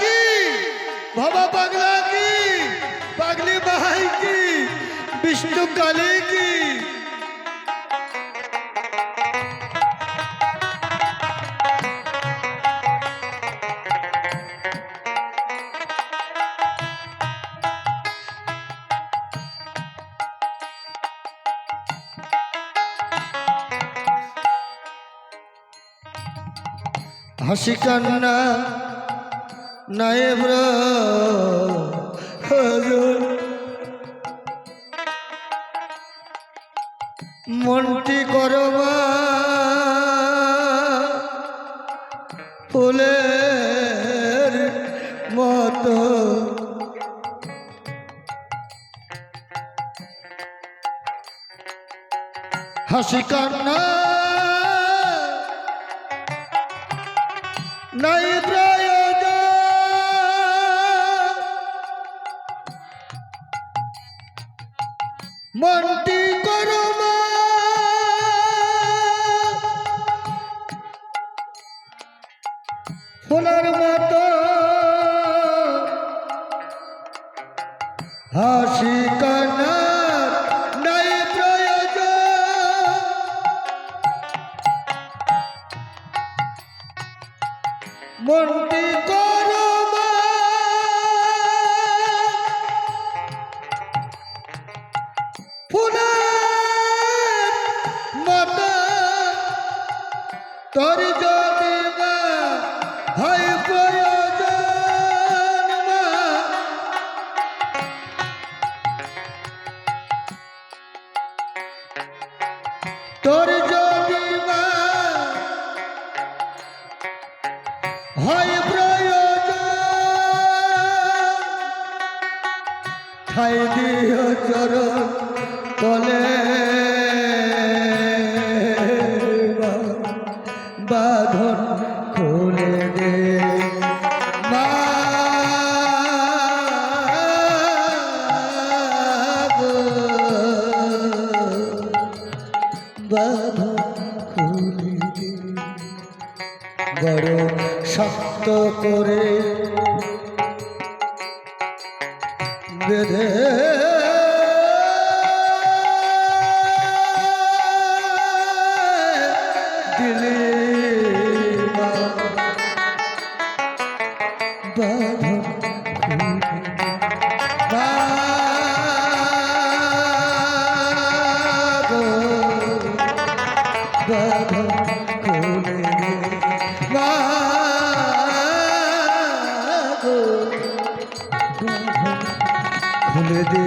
কি বাবা পাগলা কি পাগলি ভাই কি বিষ্ণু কালী কি হাসি কান্না নায়েব হজুর। মনটি করমা ফুলের মতো। হাসি কান্না নাই প্রয়োজন ফুলের মতো। হাসি কান্নার নাই প্রয়োজন। মনটি করমা ফুলের মতো। তোর যদি মা হয় প্রয়োজন। দিও চরণ তলে। বাঁধন খুলে দে। বেঁধে খুলে দে।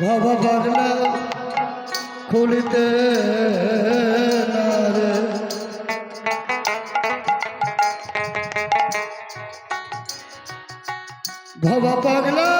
ভব পাগলা খুলিতে রে। ভব পাগলা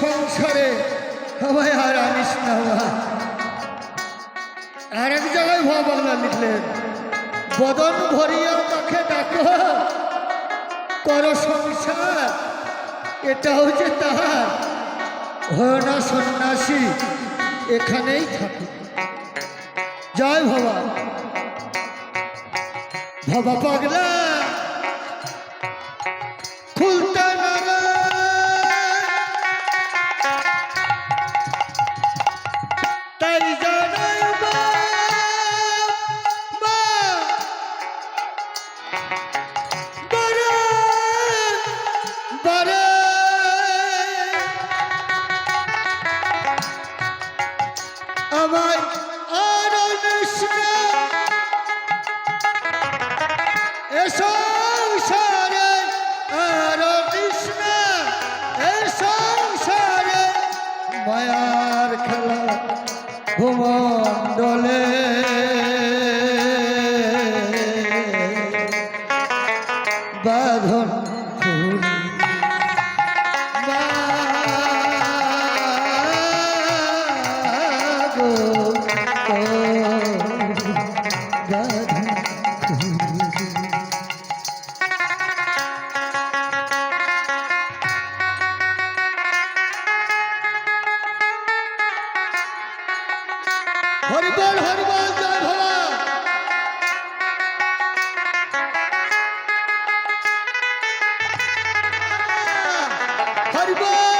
সংসারে আমায় আর আনিস না আর এক জায়গায় ভবা বাংলা লিখলেন, বদন ভরিয়া তাকে ডাকো, কর সংসার এটা হচ্ছে তাহার। হয় না সন্ন্যাসী, এখানেই থাকে। জয় ভবা। ভবা পাগলা। Anderson! হরিবল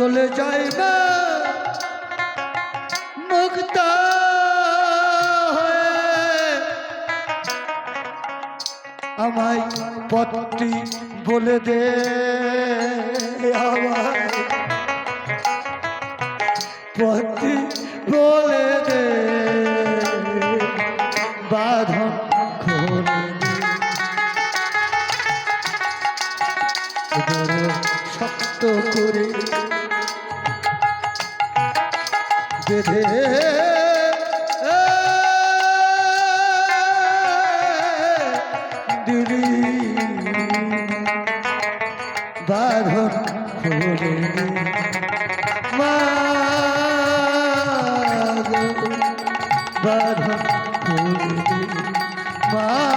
চলে যায় না। মুক্ত আমায় পথটি বলে দে আমায় পথটি বেঁধে দিলি বাঁধন খোলে মা বাঁধন খুলে মা